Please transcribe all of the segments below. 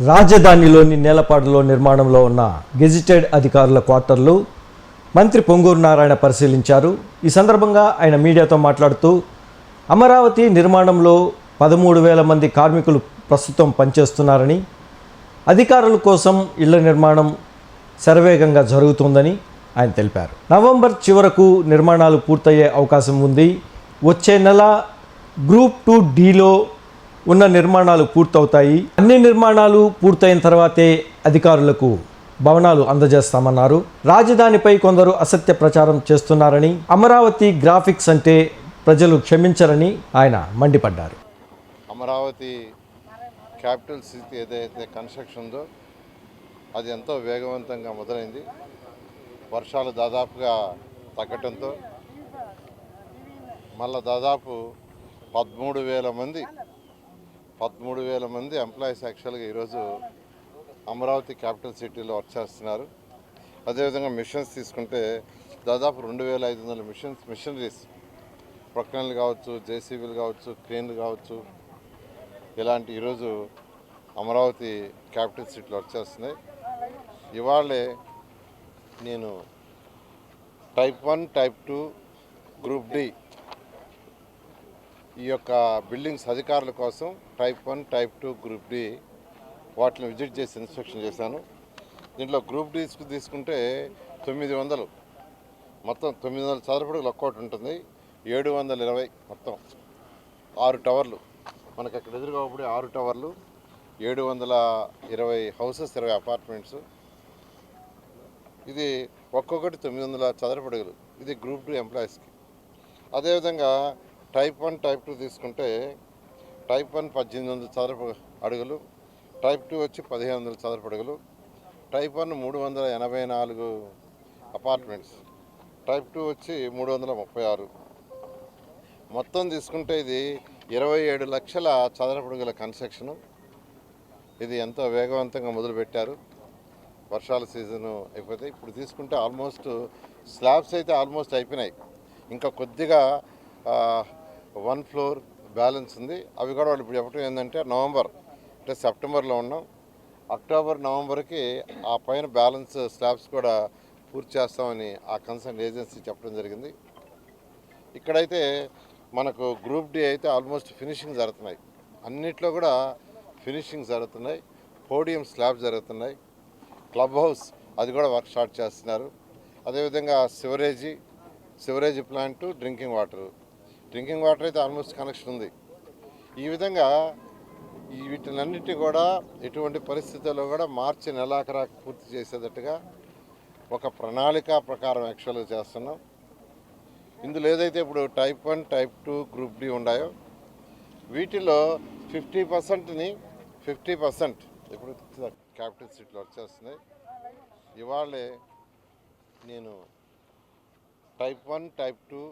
రాజధానిలోని నేలపాడులో నిర్మాణంలో ఉన్న గెజిటెడ్ అధికారుల క్వార్టర్లు మంత్రి పొంగూరు నారాయణ పరిశీలించారు. ఈ సందర్భంగా ఆయన మీడియాతో మాట్లాడుతూ అమరావతి నిర్మాణంలో పదమూడు వేల మంది కార్మికులు ప్రస్తుతం పనిచేస్తున్నారని అధికారుల కోసం ఇళ్ళ నిర్మాణం శరవేగంగా జరుగుతుందని ఆయన తెలిపారు. నవంబర్ చివరకు నిర్మాణాలు పూర్తయ్యే అవకాశం ఉంది. వచ్చే నెల గ్రూప్ టూ డీలో ఉన్న నిర్మాణాలు పూర్తవుతాయి. అన్ని నిర్మాణాలు పూర్తయిన తర్వాతే అధికారులకు భవనాలు అందజేస్తామన్నారు. రాజధానిపై కొందరు అసత్య ప్రచారం చేస్తున్నారని అమరావతి గ్రాఫిక్స్ అంటే ప్రజలు క్షమించరని ఆయన మండిపడ్డారు. అమరావతి క్యాపిటల్ సిటీ ఏదైతే కన్స్ట్రక్షన్ ఉందో అది ఎంతో వేగవంతంగా మొదలైంది. వర్షాలు దాదాపుగా తగ్గటంతో మళ్ళా దాదాపు పదమూడు వేల మంది పదమూడు వేల మంది ఎంప్లాయీస్ యాక్చువల్గా ఈరోజు అమరావతి క్యాపిటల్ సిటీలో వర్క్ చేస్తున్నారు. అదేవిధంగా మిషన్స్ తీసుకుంటే దాదాపు రెండు వేల ఐదు వందల మిషన్స్ మిషనరీస్ ప్రొక్లైన్లు కావచ్చు జేసీబీలు కావచ్చు క్రేన్లు కావచ్చు ఇలాంటి ఈరోజు అమరావతి క్యాపిటల్ సిటీలో వర్క్ చేస్తున్నాయి. ఇవాళే నేను type one type two group D ఈ యొక్క బిల్డింగ్స్ అధికారుల కోసం type one type two group D వాటిని విజిట్ చేసి ఇన్స్పెక్షన్ చేశాను. దీంట్లో గ్రూప్ డీస్ తీసుకుంటే తొమ్మిది వందలు. మొత్తం తొమ్మిది వందల చదరపడుగులు ఒక్కోటి ఉంటుంది. ఏడు వందల ఇరవై మొత్తం. ఆరు టవర్లు. మనకి అక్కడ ఎదురుగా ఆరు టవర్లు. ఏడు వందల ఇరవై హౌసెస్ ఇరవై అపార్ట్మెంట్స్. ఇది ఒక్కొక్కటి తొమ్మిది వందల చదరపడుగులు. ఇది గ్రూప్ టూ ఎంప్లాయీస్కి. అదేవిధంగా టైప్ వన్ టైప్ టూ తీసుకుంటే టైప్ వన్ పద్దెనిమిది వందల చదరపు అడుగులు టైప్ టూ వచ్చి పదిహేను వందల చదరపు అడుగులు టైప్ వన్ మూడు వందల ఎనభై నాలుగు అపార్ట్మెంట్స్ టైప్ టూ వచ్చి మూడు వందల ముప్పై ఆరు. మొత్తం తీసుకుంటే ఇది ఇరవై ఏడు లక్షల చదరపు అడుగుల కన్స్ట్రక్షను. ఇది ఎంతో వేగవంతంగా మొదలుపెట్టారు. వర్షాల సీజను అయిపోతే ఇప్పుడు తీసుకుంటే ఆల్మోస్ట్ స్లాబ్స్ అయితే ఆల్మోస్ట్ అయిపోయినాయి. ఇంకా కొద్దిగా వన్ ఫ్లోర్ బ్యాలెన్స్ ఉంది. అవి కూడా వాళ్ళు ఇప్పుడు చెప్పడం ఏంటంటే నవంబర్ అంటే సెప్టెంబర్లో ఉన్నాం. అక్టోబర్ నవంబర్కి ఆ పైన బ్యాలెన్స్ స్లాబ్స్ కూడా పూర్తి చేస్తామని ఆ కన్సర్న్ ఏజెన్సీ చెప్పడం జరిగింది. ఇక్కడైతే మనకు గ్రూప్ డి అయితే ఆల్మోస్ట్ ఫినిషింగ్ జరుగుతున్నాయి. అన్నిట్లో కూడా ఫినిషింగ్ జరుగుతున్నాయి. పోడియం స్లాబ్ జరుగుతున్నాయి. క్లబ్ హౌస్ అది కూడా వర్క్ స్టార్ట్ చేస్తున్నారు. అదేవిధంగా sewerage sewerage plant drinking water. Drinking water అయితే ఆల్మోస్ట్ కనెక్షన్ ఉంది. ఈ విధంగా ఈ వీటినన్నిటి కూడా ఎటువంటి పరిస్థితుల్లో కూడా మార్చి నెలాఖరా పూర్తి చేసేటట్టుగా ఒక ప్రణాళిక ప్రకారం యాక్చువల్గా చేస్తున్నాం. ఇందులో ఏదైతే ఇప్పుడు type one type two group D ఉన్నాయో వీటిలో ఫిఫ్టీ పర్సెంట్ని ఫిఫ్టీ పర్సెంట్ ఇప్పుడు క్యాపిటల్ సిటీలో వర్క్ ఇవాళే నేను type one type two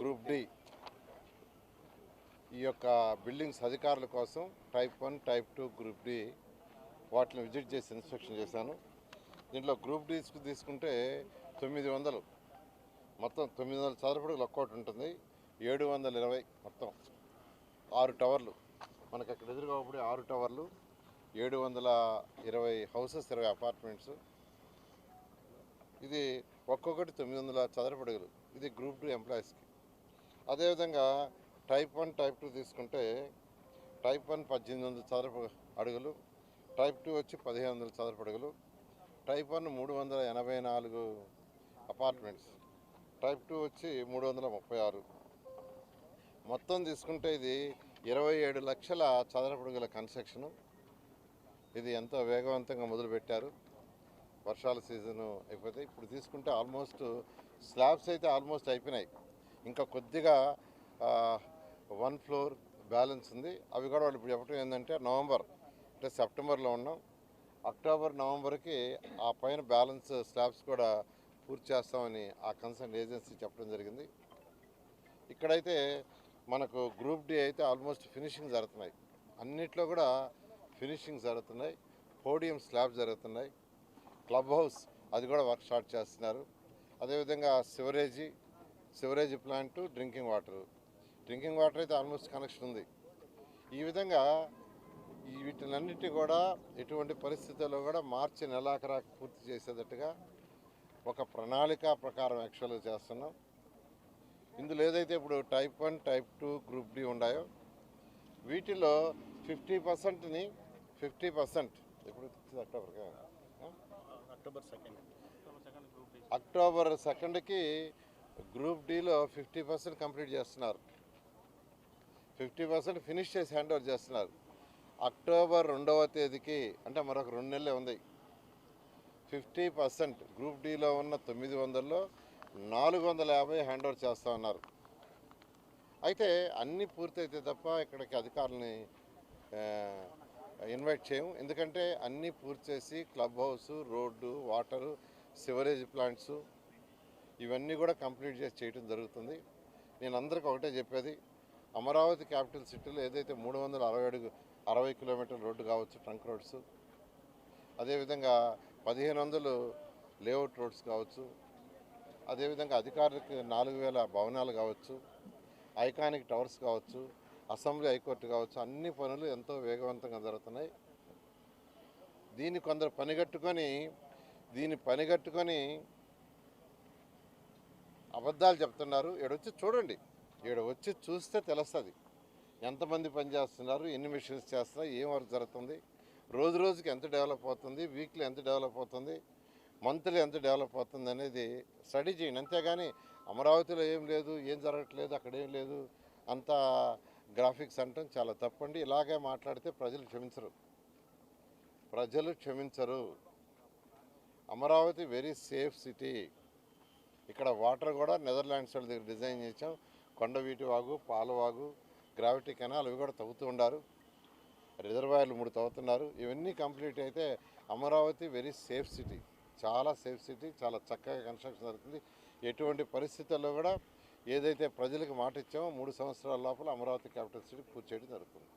group D ఈ యొక్క బిల్డింగ్స్ అధికారుల కోసం type one type two group D వాటిని విజిట్ చేసి ఇన్స్పెక్షన్ చేశాను. దీంట్లో గ్రూప్ డీస్కి తీసుకుంటే తొమ్మిది వందలు. మొత్తం తొమ్మిది వందల చదరపడుగులు ఒక్కోటి ఉంటుంది. ఏడు వందల ఇరవై మొత్తం. ఆరు టవర్లు. మనకు అక్కడ ఎదురుగా ఆరు టవర్లు ఏడు వందల ఇరవై హౌసెస్ ఇరవై అపార్ట్మెంట్స్. ఇది ఒక్కొక్కటి తొమ్మిది వందల చదరపడుగులు. ఇది గ్రూప్ టూ ఎంప్లాయీస్కి. అదేవిధంగా టైప్ వన్ టైప్ టూ తీసుకుంటే టైప్ వన్ పద్దెనిమిది వందల చదరపు అడుగులు టైప్ టూ వచ్చి పదిహేను వందల చదరపు అడుగులు టైప్ వన్ మూడు వందల ఎనభై నాలుగు అపార్ట్మెంట్స్ టైప్ టూ వచ్చి మూడు వందల ముప్పై ఆరు. మొత్తం తీసుకుంటే ఇది ఇరవై ఏడు లక్షల చదరపు అడుగుల కన్స్ట్రక్షను. ఇది ఎంతో వేగవంతంగా మొదలుపెట్టారు. వర్షాల సీజను అయిపోతే ఇప్పుడు తీసుకుంటే ఆల్మోస్ట్ స్లాబ్స్ అయితే ఆల్మోస్ట్ అయిపోయినాయి. ఇంకా కొద్దిగా వన్ ఫ్లోర్ బ్యాలెన్స్ ఉంది. అవి కూడా వాళ్ళు ఇప్పుడు చెప్పడం ఏంటంటే నవంబర్ అంటే సెప్టెంబర్లో ఉన్నాం. అక్టోబర్ నవంబర్కి ఆ పైన బ్యాలెన్స్ స్లాబ్స్ కూడా పూర్తి చేస్తామని ఆ కన్సర్న్ ఏజెన్సీ చెప్పడం జరిగింది. ఇక్కడైతే మనకు గ్రూప్ డి అయితే ఆల్మోస్ట్ ఫినిషింగ్ జరుగుతున్నాయి. అన్నిట్లో కూడా ఫినిషింగ్ జరుగుతున్నాయి. పోడియం స్లాబ్ జరుగుతున్నాయి. క్లబ్ హౌస్ అది కూడా వర్క్ స్టార్ట్ చేస్తున్నారు. అదేవిధంగా sewerage sewerage plant drinking water. Drinking water అయితే ఆల్మోస్ట్ కనెక్షన్ ఉంది. ఈ విధంగా వీటినన్నిటి కూడా ఎటువంటి పరిస్థితుల్లో కూడా మార్చి నెలాఖరాకు పూర్తి చేసేటట్టుగా ఒక ప్రణాళిక ప్రకారం యాక్చువల్గా చేస్తున్నాం. ఇందులో ఏదైతే ఇప్పుడు type one type two group D ఉన్నాయో వీటిలో ఫిఫ్టీ పర్సెంట్ని ఫిఫ్టీ పర్సెంట్ ఎప్పుడు ఆ? October second. అక్టోబర్ సెకండ్కి గ్రూప్ డిలో ఫిఫ్టీ పర్సెంట్ కంప్లీట్ చేస్తున్నారు. ఫిఫ్టీ పర్సెంట్ ఫినిష్ చేసి హ్యాండ్ ఓవర్ చేస్తున్నారు. అక్టోబర్ రెండవ తేదీకి అంటే మరొక రెండు నెలలే ఉంది. ఫిఫ్టీ పర్సెంట్ గ్రూప్ డీలో ఉన్న తొమ్మిది వందల్లో నాలుగు వందల యాభై హ్యాండ్ ఓవర్ చేస్తూ ఉన్నారు. అయితే అన్నీ పూర్తయితే తప్ప ఇక్కడికి అధికారులని ఇన్వైట్ చేయము ఎందుకంటే అన్నీ పూర్తి చేసి club house road water sewerage plants ఇవన్నీ కూడా కంప్లీట్ చేసి చేయడం జరుగుతుంది. నేను అందరికీ ఒకటే చెప్పేది అమరావతి క్యాపిటల్ సిటీలో ఏదైతే మూడు వందల అరవై అడుగు అరవై కిలోమీటర్ల రోడ్డు కావచ్చు ట్రంక్ రోడ్స్ అదేవిధంగా పదిహేను వందలు లేఅవుట్ రోడ్స్ కావచ్చు అదేవిధంగా అధికారులకు నాలుగు వేల భవనాలు కావచ్చు ఐకానిక్ టవర్స్ కావచ్చు అసెంబ్లీ హైకోర్టు కావచ్చు అన్ని పనులు ఎంతో వేగవంతంగా జరుగుతున్నాయి. దీన్ని కొందరు పనిగట్టుకొని దీన్ని పనిగట్టుకొని అబద్ధాలు చెప్తున్నారు. ఈడొచ్చి చూడండి. ఇక్కడ వచ్చి చూస్తే తెలుస్తుంది. ఎంతమంది పని చేస్తున్నారు ఎన్ని మిషన్స్ చేస్తున్నారు ఏం వర్క్ జరుగుతుంది రోజు రోజుకి ఎంత డెవలప్ అవుతుంది వీక్లీ ఎంత డెవలప్ అవుతుంది మంత్లీ ఎంత డెవలప్ అవుతుంది అనేది స్టడీ చేయండి. అంతేగాని అమరావతిలో ఏం లేదు ఏం జరగట్లేదు అక్కడ ఏం లేదు అంత గ్రాఫిక్స్ అంటాం చాలా తప్పండి. ఇలాగే మాట్లాడితే ప్రజలు క్షమించరు. ప్రజలు క్షమించరు. అమరావతి వెరీ సేఫ్ సిటీ ఇక్కడ వాటర్ కూడా నెదర్లాండ్స్ వాళ్ళ దగ్గర డిజైన్ చేసాం కొండవీటి వాగు పాలవాగు గ్రావిటీ కెనాల్ అవి కూడా తవ్వుతూ ఉండారు. రిజర్వాయర్లు మూడు తవ్వుతున్నారు. ఇవన్నీ కంప్లీట్ అయితే అమరావతి వెరీ సేఫ్ సిటీ. చాలా సేఫ్ సిటీ చాలా చక్కగా కన్స్ట్రక్షన్ జరుగుతుంది. ఎటువంటి పరిస్థితుల్లో కూడా ఏదైతే ప్రజలకు మాట ఇచ్చామో మూడు సంవత్సరాల లోపల అమరావతి క్యాపిటల్ సిటీ పూర్తి చేయడం జరుగుతుంది.